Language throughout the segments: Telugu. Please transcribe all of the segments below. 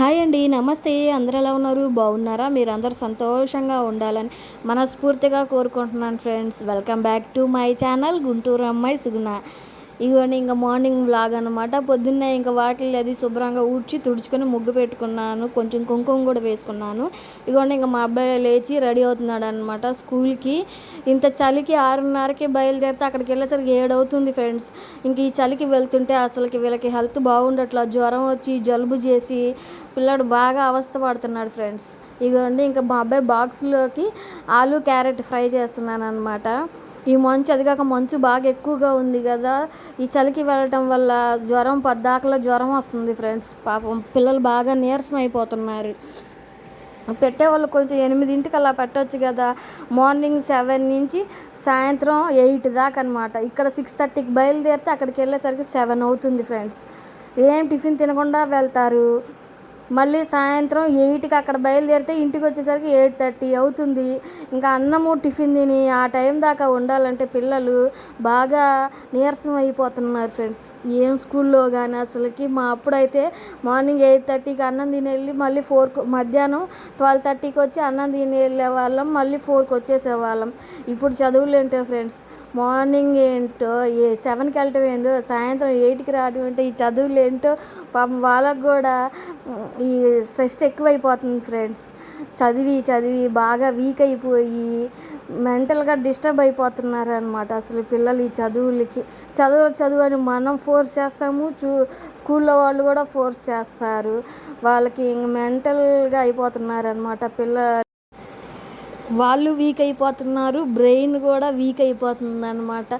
హాయ్ అండి నమస్తే. అందరు ఎలా ఉన్నారు? బాగున్నారా? మీరు సంతోషంగా ఉండాలని మనస్ఫూర్తిగా కోరుకుంటున్నాను friends. Welcome back to my channel Guntur అమ్మాయి సుగుణ. ఇదిగోండి ఇంకా మార్నింగ్ బ్లాగ్ అనమాట పొద్దున్నే ఇంకా వాకిలి అది శుభ్రంగా ఊడ్చి తుడుచుకొని ముగ్గు పెట్టుకున్నాను. కొంచెం కుంకుమ కూడా వేసుకున్నాను. ఇదిగోండి ఇంకా మా అబ్బాయి లేచి రెడీ అవుతున్నాడు అనమాట స్కూల్కి. ఇంత చలికి ఆరున్నరకి బయలుదేరితే అక్కడికి వెళ్ళేసరికి ఏడవుతుంది ఫ్రెండ్స్. ఇంక ఈ చలికి వెళ్తుంటే అసలుకి వీళ్ళకి హెల్త్ బాగుండట్లా జ్వరం వచ్చి జలుబు చేసి పిల్లాడు బాగా అవస్థ పడుతున్నాడు ఫ్రెండ్స్. ఇదిగోండి ఇంకా మా అబ్బాయి బాక్స్లోకి ఆలు క్యారెట్ ఫ్రై చేస్తున్నాను అనమాట ఈ మంచు అది కాక మంచు బాగా ఎక్కువగా ఉంది కదా. ఈ చలికి వెళ్ళటం వల్ల జ్వరం పద్దాకలా జ్వరం వస్తుంది ఫ్రెండ్స్. పాపం పిల్లలు బాగా నీరసం అయిపోతున్నారు. పెట్టేవాళ్ళు కొంచెం ఎనిమిదింటికి అలా పెట్టవచ్చు కదా. మార్నింగ్ సెవెన్ నుంచి సాయంత్రం ఎయిట్ దాకా అనమాట ఇక్కడ సిక్స్ థర్టీకి బయలుదేరితే అక్కడికి వెళ్ళేసరికి సెవెన్ అవుతుంది ఫ్రెండ్స్. ఏం టిఫిన్ తినకుండా వెళ్తారు? మళ్ళీ సాయంత్రం ఎయిట్కి అక్కడ బయలుదేరితే ఇంటికి వచ్చేసరికి ఎయిట్ థర్టీ అవుతుంది. ఇంకా అన్నము టిఫిన్ తిని ఆ టైం దాకా ఉండాలంటే పిల్లలు బాగా నీరసం అయిపోతున్నారు ఫ్రెండ్స్. ఏం స్కూల్లో కానీ అసలుకి మా అప్పుడైతే మార్నింగ్ ఎయిట్ థర్టీకి అన్నం తిని వెళ్ళి మళ్ళీ ఫోర్కి మధ్యాహ్నం ట్వెల్వ్ థర్టీకి వచ్చి అన్నం తిని వెళ్ళే వాళ్ళం మళ్ళీ ఫోర్కి వచ్చేసేవాళ్ళం. ఇప్పుడు చదువులు ఏంటో ఫ్రెండ్స్? మార్నింగ్ ఏంటో ఏ సెవెన్కి వెళ్ళటం ఏంటో సాయంత్రం ఎయిట్కి రావడం ఏంటో ఈ చదువులు ఏంటో పాపం వాళ్ళకు కూడా ఈ స్ట్రెస్ ఎక్కువైపోతుంది ఫ్రెండ్స్. చదివి చదివి బాగా వీక్ అయిపోయి మెంటల్గా డిస్టర్బ్ అయిపోతున్నారు అనమాట అసలు పిల్లలు ఈ చదువులకి. చదువు చదువు అని మనం ఫోర్స్ చేస్తాము చూ స్కూల్లో వాళ్ళు కూడా ఫోర్స్ చేస్తారు. వాళ్ళకి ఇంక మెంటల్గా అయిపోతున్నారు అనమాట పిల్ల వాళ్ళు వీక్ అయిపోతున్నారు బ్రెయిన్ కూడా వీక్ అయిపోతుంది అనమాట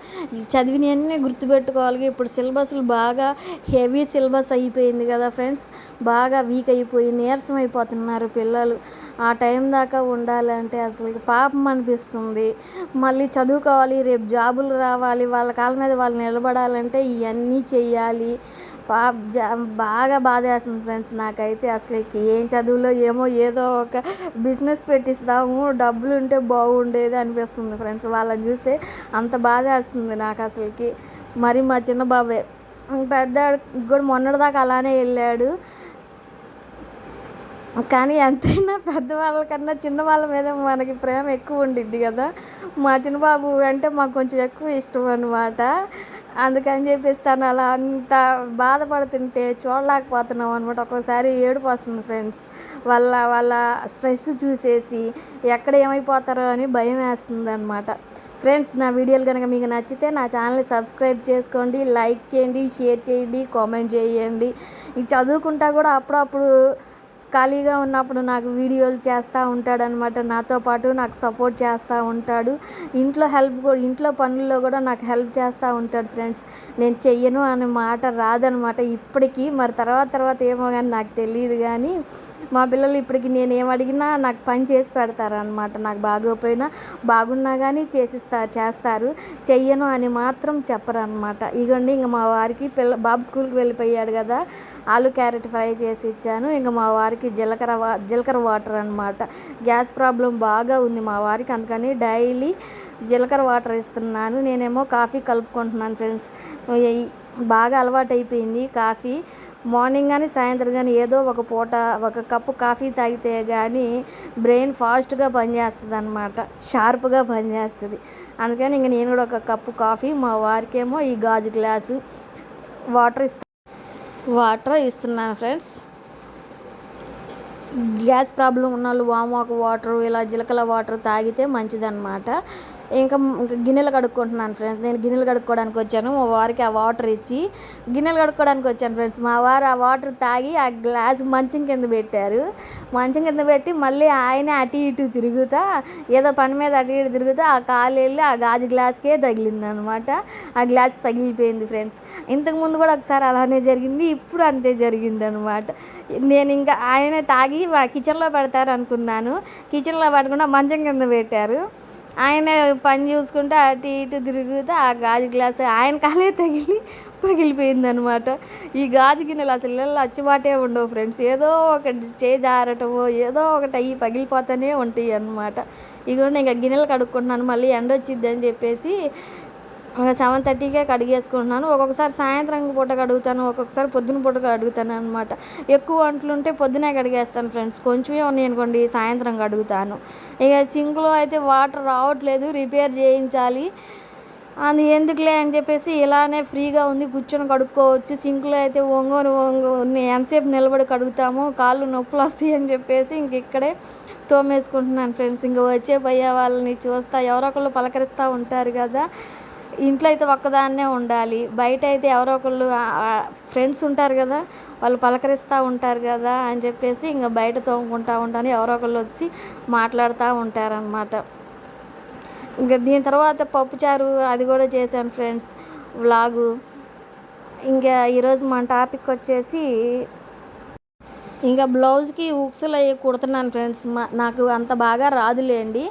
చదివినవన్నీ గుర్తుపెట్టుకోవాలి ఇప్పుడు సిలబస్లు బాగా హెవీ సిలబస్ అయిపోయింది కదా ఫ్రెండ్స్ బాగా వీక్ అయిపోయి నీరసం అయిపోతున్నారు పిల్లలు. ఆ టైం దాకా ఉండాలంటే అసలు పాపం అనిపిస్తుంది. మళ్ళీ చదువుకోవాలి రేపు జాబులు రావాలి వాళ్ళ కాళ్ళ మీద వాళ్ళు నిలబడాలంటే ఇవన్నీ చేయాలి పా బాగా బాధేస్తుంది ఫ్రెండ్స్ నాకైతే అసలు ఏం చదువులో ఏమో ఏదో ఒక బిజినెస్ పెట్టిస్తాము డబ్బులు ఉంటే బాగుండేది అనిపిస్తుంది ఫ్రెండ్స్. వాళ్ళని చూస్తే అంత బాధేస్తుంది నాకు అసలుకి. మరి మా చిన్న బాబాయ్ పెద్ద కూడా మొన్నటిదాకా అలానే వెళ్ళాడు. కానీ ఎంతైనా పెద్దవాళ్ళకన్నా చిన్నవాళ్ళ చిన్న వాళ్ళ మీద మనకి ప్రేమ ఎక్కువ ఉండిద్ది కదా. మా చిన్నబాబు అంటే మాకు కొంచెం ఎక్కువ ఇష్టం అనమాట అందుకని చెప్పేసి తను అలా అంత బాధపడుతుంటే చూడలేకపోతున్నాం అనమాట ఒక్కోసారి ఏడుపు వస్తుంది ఫ్రెండ్స్. వాళ్ళ వాళ్ళ స్ట్రెస్ చూసేసి ఎక్కడ ఏమైపోతారో అని భయం వేస్తుంది అనమాట ఫ్రెండ్స్ నా వీడియోలు కనుక మీకు నచ్చితే నా ఛానల్ని సబ్స్క్రైబ్ చేసుకోండి లైక్ చేయండి షేర్ చేయండి కామెంట్ చేయండి. ఇది చదువుకుంటా కూడా అప్పుడప్పుడు ఖాళీగా ఉన్నప్పుడు నాకు వీడియోలు చేస్తూ ఉంటాడనమాట నాతో పాటు నాకు సపోర్ట్ చేస్తూ ఉంటాడు. ఇంట్లో హెల్ప్ కూడా ఇంట్లో పనుల్లో కూడా నాకు హెల్ప్ చేస్తూ ఉంటాడు ఫ్రెండ్స్. నేను చెయ్యను అనే మాట రాదనమాట ఇప్పటికీ. మరి తర్వాత తర్వాత ఏమో కానీ నాకు తెలియదు కానీ మా పిల్లలు ఇప్పటికి నేను ఏం అడిగినా నాకు పని చేసి పెడతారనమాట నాకు బాగోపోయినా బాగున్నా కానీ చేసిస్తా చేస్తారు. చెయ్యను అని మాత్రం చెప్పరనమాట ఇగోండి ఇంకా మా వారికి పిల్ల బాబు స్కూల్కి వెళ్ళిపోయాడు కదా ఆలు క్యారెట్ ఫ్రై చేసి ఇచ్చాను. ఇంకా మా వారికి జీలకర్ర వా జీలకర్ర వాటర్ అనమాట గ్యాస్ ప్రాబ్లం బాగా ఉంది మా వారికి అందుకని డైలీ జీలకర్ర వాటర్ ఇస్తున్నాను. నేనేమో కాఫీ కలుపుకుంటున్నాను ఫ్రెండ్స్. బాగా అలవాటు అయిపోయింది కాఫీ. మార్నింగ్ కానీ సాయంత్రం కానీ ఏదో ఒక పూట ఒక కప్పు కాఫీ తాగితే కానీ బ్రెయిన్ ఫాస్ట్గా పనిచేస్తుంది అనమాట షార్ప్గా పనిచేస్తుంది. అందుకని ఇంక నేను కూడా ఒక కప్పు కాఫీ మా వారికేమో ఈ గాజు గ్లాసు వాటర్ ఇస్తా వాటర్ ఇస్తున్నాను ఫ్రెండ్స్. గ్యాస్ ప్రాబ్లం ఉన్న వాళ్ళు వామాకు వాటర్ ఇలా జీలకల వాటర్ తాగితే మంచిదన్నమాట. ఇంకా ఇంకా గిన్నెలు కడుక్కుంటున్నాను ఫ్రెండ్స్. నేను గిన్నెలు కడుక్కోవడానికి వచ్చాను. మా వారికి ఆ వాటర్ ఇచ్చి గిన్నెలు కడుక్కోవడానికి వచ్చాను ఫ్రెండ్స్. మా వారు ఆ వాటర్ తాగి ఆ గ్లాస్ మంచం కింద పెట్టారు. మంచం కింద పెట్టి మళ్ళీ ఆయన అటు ఇటు తిరుగుతా ఏదో పని మీద అటు ఇటు తిరుగుతా ఆ కాలు వెళ్ళి ఆ గాజు గ్లాస్కే తగిలింది అనమాట ఆ గ్లాస్ పగిలిపోయింది ఫ్రెండ్స్. ఇంతకుముందు కూడా ఒకసారి అలానే జరిగింది ఇప్పుడు అంతే జరిగింది అనమాట నేను ఇంకా ఆయన తాగి కిచెన్లో పెడతారు అనుకున్నాను కిచెన్లో పడకుండా మంచం కింద పెట్టారు. ఆయన పని చూసుకుంటే అటు ఇటు తిరుగుతూ ఆ గాజు గ్లాస్ ఆయన కాలే తగిలి పగిలిపోయిందనమాట ఈ గాజు గిన్నెలు అసలు ఇళ్ళల్లో అచ్చుబాటే ఉండవు ఫ్రెండ్స్. ఏదో ఒకటి చేజారటమో ఏదో ఒకటి అయ్యి పగిలిపోతూనే ఉంటాయి అనమాట ఇదిగోండి ఇంకా గిన్నెలు కడుక్కుంటున్నాను మళ్ళీ ఎండ వచ్చిద్ది అని చెప్పేసి సెవెన్ థర్టీకే కడిగేసుకుంటున్నాను. ఒక్కొక్కసారి సాయంత్రం పూట కడుగుతాను ఒక్కొక్కసారి పొద్దున పూట కడుగుతాను అనమాట ఎక్కువ వంటలు ఉంటే పొద్దునే కడిగేస్తాను ఫ్రెండ్స్. కొంచెమే ఉన్నాయి అనుకోండి సాయంత్రం కడుగుతాను. ఇక సింక్లో అయితే వాటర్ రావట్లేదు రిపేర్ చేయించాలి. అది ఎందుకులే అని చెప్పేసి ఇలానే ఫ్రీగా ఉంది కూర్చొని కడుక్కోవచ్చు. సింక్లో అయితే ఒంగోని ఒంగోని ఎంతసేపు నిలబడి కడుగుతాము కాళ్ళు నొప్పులు వస్తాయి అని చెప్పేసి ఇంక ఇక్కడే తోమేసుకుంటున్నాను ఫ్రెండ్స్. ఇంక వచ్చే పోయే వాళ్ళని చూస్తా ఎవరో ఒకళ్ళు పలకరిస్తూ ఉంటారు కదా. ఇంట్లో అయితే ఒక్కదాన్నే ఉండాలి. బయట అయితే ఎవరో ఒకళ్ళు ఫ్రెండ్స్ ఉంటారు కదా వాళ్ళు పలకరిస్తూ ఉంటారు కదా అని చెప్పేసి ఇంకా బయట తోముకుంటూ ఉంటాను. ఎవరో ఒకళ్ళు వచ్చి మాట్లాడుతూ ఉంటారనమాట ఇంకా దీని తర్వాత పప్పుచారు అది కూడా చేశాను ఫ్రెండ్స్ వ్లాగు. ఇంకా ఈరోజు మన టాపిక్ వచ్చేసి ఇంకా బ్లౌజ్కి ఉక్సులు అవి కుడుతున్నాను ఫ్రెండ్స్. మా నాకు అంత బాగా రాదులేండి.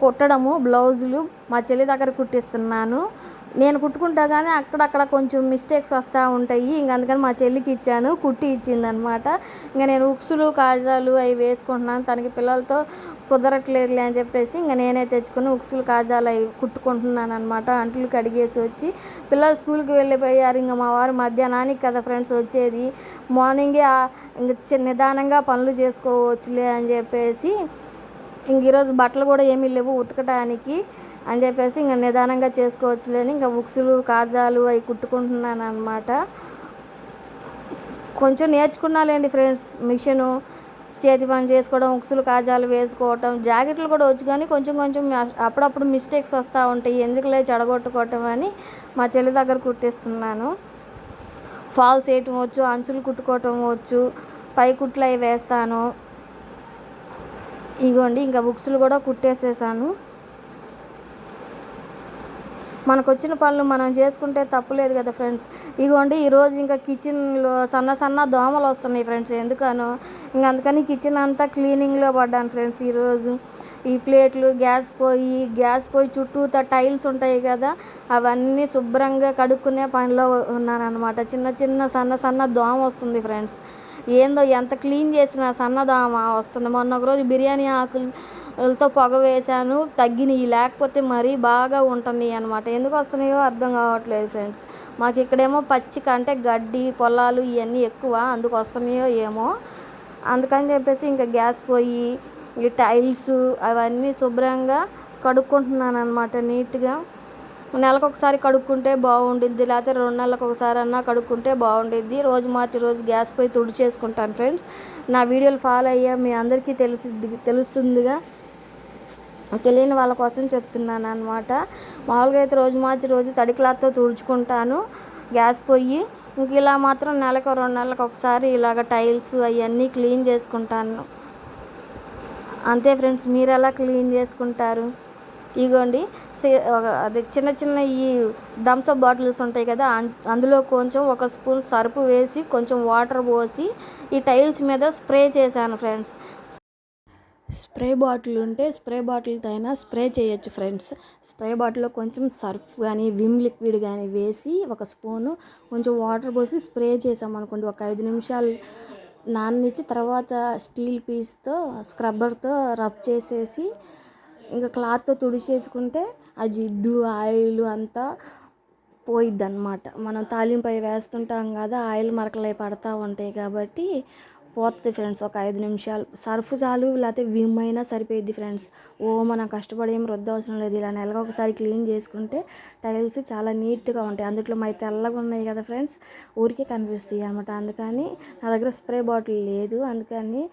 కుట్టడము బ్లౌజులు మా చెల్లి దగ్గర కుట్టిస్తున్నాను. నేను కుట్టుకుంటా కానీ అక్కడక్కడ కొంచెం మిస్టేక్స్ వస్తూ ఉంటాయి. ఇంక అందుకని మా చెల్లికి ఇచ్చాను. కుట్టి ఇచ్చిందనమాట. ఇంకా నేను ఉక్సులు కాజాలు అవి వేసుకుంటున్నాను. తనకి పిల్లలతో కుదరట్లేదులే అని చెప్పేసి ఇంకా నేనే తెచ్చుకుని ఉక్సులు కాజాలు అవి కుట్టుకుంటున్నాను అనమాట అంట్లు కడిగేసి వచ్చి పిల్లలు స్కూల్కి వెళ్ళిపోయారు. ఇంకా మా వారు మధ్యాహ్నానికి కదా ఫ్రెండ్స్ వచ్చేది. మార్నింగే ఇంక నిదానంగా పనులు చేసుకోవచ్చులే అని చెప్పేసి ఇంక ఈరోజు బట్టలు కూడా ఏమీ లేవు ఉతకడానికి అని చెప్పేసి ఇంకా నిదానంగా చేసుకోవచ్చులేని ఇంకా బుక్స్లు కాజాలు అవి కుట్టుకుంటున్నాను అనమాట కొంచెం నేర్చుకున్నాలేండి ఫ్రెండ్స్ మిషను చేతి పని చేసుకోవడం ఉక్సులు కాజాలు వేసుకోవటం జాకెట్లు కూడా వచ్చు కానీ కొంచెం కొంచెం అప్పుడప్పుడు మిస్టేక్స్ వస్తూ ఉంటాయి ఎందుకులే చెడగొట్టుకోవటం అని మా చెల్లి దగ్గర కుట్టిస్తున్నాను. ఫాల్స్ వేయటం వచ్చు అంచులు కుట్టుకోవటం వచ్చు పై కుట్లు అవి వేస్తాను. ఇగోండి ఇంకా బుక్స్లు కూడా కుట్టేసేసాను. మనకు వచ్చిన పనులు మనం చేసుకుంటే తప్పులేదు కదా ఫ్రెండ్స్. ఇగోండి ఈరోజు ఇంకా కిచెన్లో సన్న సన్న దోమలు వస్తున్నాయి ఫ్రెండ్స్ ఎందుకనో. ఇంక అందుకని కిచెన్ అంతా క్లీనింగ్లో పడ్డాను ఫ్రెండ్స్ ఈరోజు. ఈ ప్లేట్లు గ్యాస్ పోయి గ్యాస్ పోయి చుట్టూత టైల్స్ ఉంటాయి కదా అవన్నీ శుభ్రంగా కడుక్కునే పనిలో ఉన్నానమాట చిన్న చిన్న సన్న సన్న దోమ వస్తుంది ఫ్రెండ్స్. ఏందో ఎంత క్లీన్ చేసినా సన్నదామ వస్తుంది. మొన్న ఒకరోజు బిర్యానీ ఆకులతో పొగ వేశాను తగ్గినాయి లేకపోతే మరీ బాగా ఉంటున్నాయి అనమాట ఎందుకు వస్తున్నాయో అర్థం కావట్లేదు ఫ్రెండ్స్. మాకు ఇక్కడేమో పచ్చిక అంటే గడ్డి పొలాలు ఇవన్నీ ఎక్కువ అందుకు వస్తున్నాయో ఏమో. అందుకని చెప్పేసి ఇంకా గ్యాస్ పోయి ఈ టైల్స్ అవన్నీ శుభ్రంగా కడుక్కుంటున్నాను అనమాట నీట్గా. నెలకు ఒకసారి కడుక్కుంటే బాగుండిద్ది లేకపోతే రెండు నెలలకు ఒకసారి అన్నా కడుక్కుంటే బాగుండిద్ది. రోజు మార్చి రోజు గ్యాస్ పోయి తుడి చేసుకుంటాను ఫ్రెండ్స్. నా వీడియోలు ఫాలో అయ్యా మీ అందరికీ తెలుస్తుంది తెలుస్తుందిగా. తెలియని వాళ్ళ కోసం చెప్తున్నాను అనమాట మామూలుగా అయితే రోజు మార్చి రోజు తడి క్లాత్తో తుడుచుకుంటాను గ్యాస్ పొయ్యి. ఇంక ఇలా మాత్రం నెలకు రెండు నెలలకు ఒకసారి ఇలాగ టైల్స్ అవన్నీ క్లీన్ చేసుకుంటాను. అంతే ఫ్రెండ్స్ మీరు ఎలా క్లీన్ చేసుకుంటారు? ఇగోండి అది చిన్న చిన్న ఈ థమ్స్అప్ బాటిల్స్ ఉంటాయి కదా అందులో కొంచెం ఒక స్పూన్ సరుపు వేసి కొంచెం వాటర్ పోసి ఈ టైల్స్ మీద స్ప్రే చేశాను ఫ్రెండ్స్. స్ప్రే బాటిల్ ఉంటే స్ప్రే బాటిల్తో అయినా స్ప్రే చేయొచ్చు ఫ్రెండ్స్. స్ప్రే బాటిల్లో కొంచెం సర్ఫ్ కానీ విమ్ లిక్విడ్ కానీ వేసి ఒక స్పూను కొంచెం వాటర్ పోసి స్ప్రే చేసామనుకోండి ఒక ఐదు నిమిషాలు నాననిచ్చి తర్వాత స్టీల్ పీస్తో స్క్రబ్బర్తో రబ్ చేసేసి ఇంకా క్లాత్తో తుడిచేసుకుంటే ఆ జిడ్డు ఆయిల్ అంతా పోయిద్ది అనమాట మనం తాలింపై వేస్తుంటాం కదా ఆయిల్ మరకలు పడతా ఉంటాయి కాబట్టి పోతుంది ఫ్రెండ్స్ ఒక ఐదు నిమిషాలు. సర్ఫ్ చాలు లేకపోతే విమ్ అయినా సరిపోయిద్ది ఫ్రెండ్స్. ఓ మనం కష్టపడి ఏం రుద్ద అవసరం లేదు. ఇలా నెలగా ఒకసారి క్లీన్ చేసుకుంటే టైల్స్ చాలా నీట్గా ఉంటాయి. అందులో మై తెల్లగా ఉన్నాయి కదా ఫ్రెండ్స్ ఊరికే కనిపిస్తాయి అనమాట అందుకని నా దగ్గర స్ప్రే బాటిల్ లేదు. అందుకని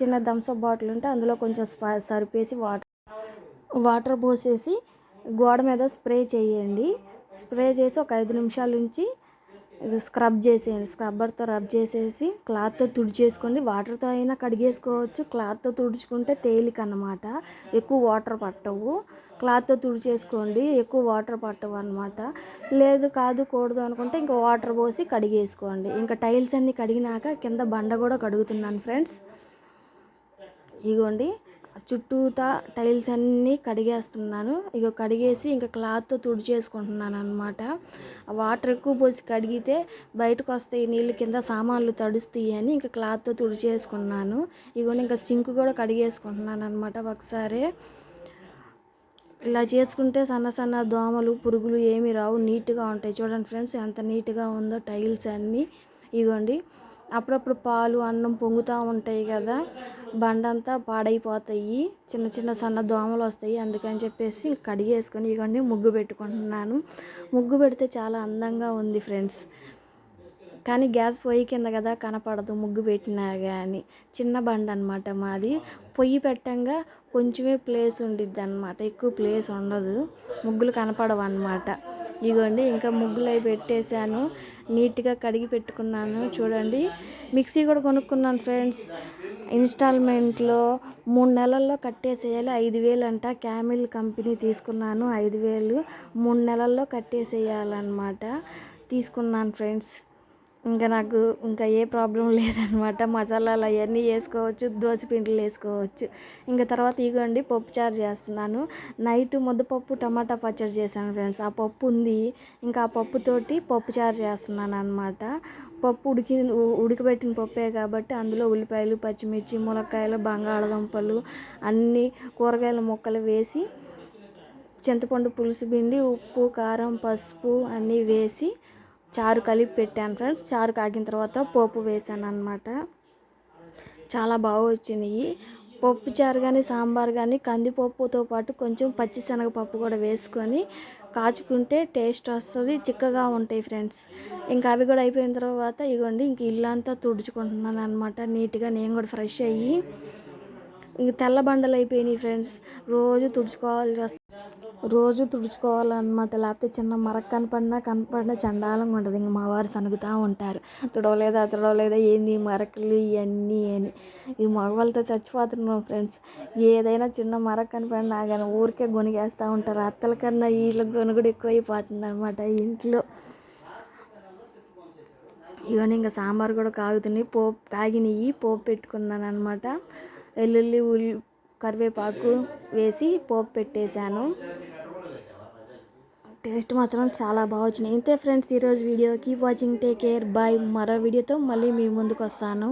చిన్న థమ్స్అప్ బాటిల్ ఉంటే అందులో కొంచెం సరిపేసి వాటర్ వాటర్ పోసేసి గోడ మీద స్ప్రే చేయండి. స్ప్రే చేసి ఒక ఐదు నిమిషాల నుంచి స్క్రబ్ చేసేయండి. స్క్రబ్బర్తో రబ్ చేసేసి క్లాత్తో తుడిచేసుకోండి. వాటర్తో అయినా కడిగేసుకోవచ్చు. క్లాత్తో తుడుచుకుంటే తేలిక అన్నమాట ఎక్కువ వాటర్ పట్టవు. క్లాత్తో తుడిచేసుకోండి. ఎక్కువ వాటర్ పట్టవు అనమాట లేదు కాదు కూడదు అనుకుంటే ఇంకా వాటర్ పోసి కడిగేసుకోండి. ఇంకా టైల్స్ అన్నీ కడిగినాక కింద బండ కూడా కడుగుతున్నాను ఫ్రెండ్స్. ఇగోండి. చుట్టూతా టైల్స్ అన్నీ కడిగేస్తున్నాను. ఇక కడిగేసి ఇంకా క్లాత్తో తుడిచేసుకుంటున్నాను అనమాట వాటర్ ఎక్కువ పోసి కడిగితే బయటకు వస్తాయి నీళ్ళు కింద సామాన్లు తడుస్తాయి అని ఇంకా క్లాత్తో తుడిచేసుకున్నాను ఇగో ఇంకా సింక్ కూడా కడిగేసుకుంటున్నాను అనమాట ఒకసారి. ఇలా చేసుకుంటే సన్న సన్న దోమలు పురుగులు ఏమీ రావు నీట్గా ఉంటాయి. చూడండి ఫ్రెండ్స్ ఎంత నీట్గా ఉందో టైల్స్ అన్నీ. ఇగోండి. అప్పుడప్పుడు పాలు అన్నం పొంగుతూ ఉంటాయి కదా. బండంతా పాడైపోతాయి. చిన్న చిన్న సన్న దోమలు వస్తాయి. అందుకని చెప్పేసి కడిగేసుకొని ఇవన్నీ ముగ్గు పెట్టుకుంటున్నాను. ముగ్గు పెడితే చాలా అందంగా ఉంది ఫ్రెండ్స్. కానీ గ్యాస్ పొయ్యి కింద కదా కనపడదు ముగ్గు పెట్టినా కానీ చిన్న బండ అనమాట మాది. పొయ్యి పెట్టంగా కొంచెమే ప్లేస్ ఉండిద్ది అనమాట ఎక్కువ ప్లేస్ ఉండదు. ముగ్గులు కనపడవు అనమాట ఇగోండి ఇంకా ముగ్గులు అవి పెట్టేశాను. నీట్గా కడిగి పెట్టుకున్నాను. చూడండి. మిక్సీ కూడా కొనుక్కున్నాను ఫ్రెండ్స్. ఇన్స్టాల్మెంట్లో మూడు నెలల్లో కట్టేసేయాలి ఐదు వేలు అంట క్యామిల్ కంపెనీ తీసుకున్నాను ఐదు వేలు మూడు నెలల్లో కట్టేసేయాలన్నమాట. తీసుకున్నాను ఫ్రెండ్స్. ఇంకా నాకు ఇంకా ఏ ప్రాబ్లం లేదనమాట. మసాలాలు అవన్నీ వేసుకోవచ్చు దోశ పిండిలు వేసుకోవచ్చు. ఇంకా తర్వాత ఇగోండి పప్పు చారు చేస్తున్నాను. నైట్ ముద్దపప్పు టమాటా పచ్చడి చేశాను ఫ్రెండ్స్. ఆ పప్పు ఉంది. ఇంకా ఆ పప్పుతోటి పప్పు చారు చేస్తున్నాను అనమాట పప్పు ఉడికి ఉడకబెట్టిన పప్పే కాబట్టి అందులో ఉల్లిపాయలు పచ్చిమిర్చి ములక్కాయలు బంగాళదుంపలు అన్ని కూరగాయల ముక్కలు వేసి చింతపండు పులుసు పిండి ఉప్పు కారం పసుపు అన్నీ వేసి చారు కలిపి పెట్టాను ఫ్రెండ్స్. చారు కాగిన తర్వాత పోపు వేసాను అనమాట చాలా బాగా వచ్చినాయి. పప్పు చారు కానీ సాంబార్ కానీ కందిపప్పుతో పాటు కొంచెం పచ్చిశనగపప్పు కూడా వేసుకొని కాచుకుంటే టేస్ట్ వస్తుంది చిక్కగా ఉంటాయి ఫ్రెండ్స్. ఇంకా అవి కూడా అయిపోయిన తర్వాత ఇగోండి ఇంక ఇల్లంతా తుడుచుకుంటున్నాను అనమాట నీట్గా నేను కూడా ఫ్రెష్ అయ్యి. ఇంక తెల్ల బండలు అయిపోయినాయి ఫ్రెండ్స్. రోజు తుడుచుకోవాల్సి వస్తుంది. రోజు తుడుచుకోవాలన్నమాట. లేకపోతే చిన్న మరక కనపడినా కనపడినా చండాలంగా ఉంటుంది. ఇంక మా వారు సనుగుతూ ఉంటారు. తుడవలేదా తుడవలేదా ఏంది మరకలు ఇవన్నీ అని. ఈ మగవాళ్ళతో చచ్చిపోతున్నాం ఫ్రెండ్స్. ఏదైనా చిన్న మరక కనపడినా కానీ ఊరికే గొనిగేస్తూ ఉంటారు. అత్తల కన్నా వీళ్ళకి గొనుగుడు ఎక్కువైపోతుంది అనమాట ఇంట్లో. ఇవన్నీ ఇంకా సాంబార్ కూడా కాగుతున్నాయి. పోపు కాగినవి పోపు పెట్టుకున్నాను అనమాట వెల్లుల్లి ఉల్లి కరివేపాకు వేసి పోపు పెట్టేశాను. టేస్ట్ మాత్రం చాలా బాగా వచ్చినాయి. ఇంతే ఫ్రెండ్స్ ఈరోజు video watching take care bye మరో వీడియోతో మళ్ళీ మీ ముందుకు వస్తాను.